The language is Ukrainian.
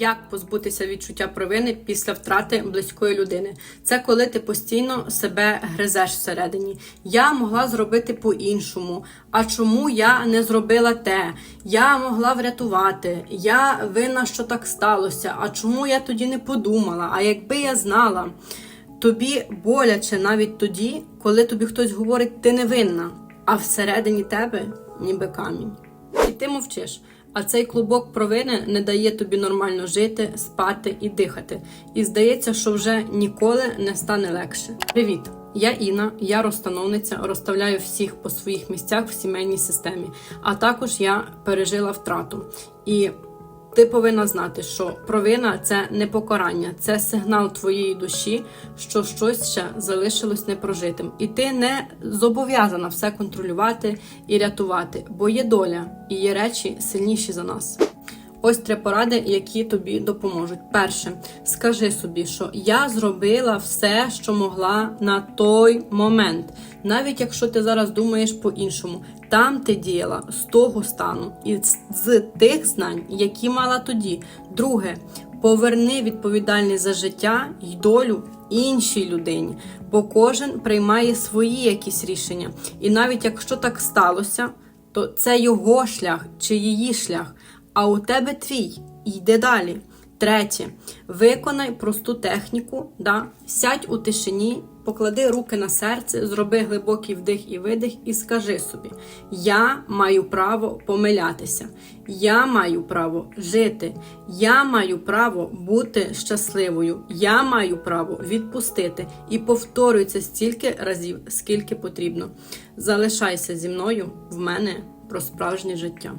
Як позбутися відчуття провини після втрати близької людини? Це коли ти постійно себе гризеш всередині. Я могла зробити по-іншому. А чому я не зробила те? Я могла врятувати. Я винна, що так сталося. А чому я тоді не подумала? А якби я знала? Тобі боляче навіть тоді, коли тобі хтось говорить, ти не винна, а всередині тебе ніби камінь. І ти мовчиш. А цей клубок провини не дає тобі нормально жити, спати і дихати. І здається, що вже ніколи не стане легше. Привіт! Я Інна, я розстановниця, розставляю всіх по своїх місцях в сімейній системі. А також я пережила втрату. І ти повинна знати, що провина це не покарання, це сигнал твоєї душі, що щось ще залишилось непрожитим. І ти не зобов'язана все контролювати і рятувати, бо є доля і є речі сильніші за нас. Ось три поради, які тобі допоможуть. Перше, скажи собі, що я зробила все, що могла на той момент. Навіть якщо ти зараз думаєш по-іншому, там ти діяла з того стану і з- тих знань, які мала тоді. Друге, поверни відповідальність за життя й долю іншій людині, бо кожен приймає свої якісь рішення. І навіть якщо так сталося, то це його шлях чи її шлях, а у тебе твій. Йди далі. Третє, виконай просту техніку, да? сядь у тишині, поклади руки на серце, зроби глибокий вдих і видих, і скажи собі: Я маю право помилятися, я маю право жити, я маю право бути щасливою, я маю право відпустити. І повторюй стільки разів, скільки потрібно. Залишайся зі мною в мене про справжнє життя.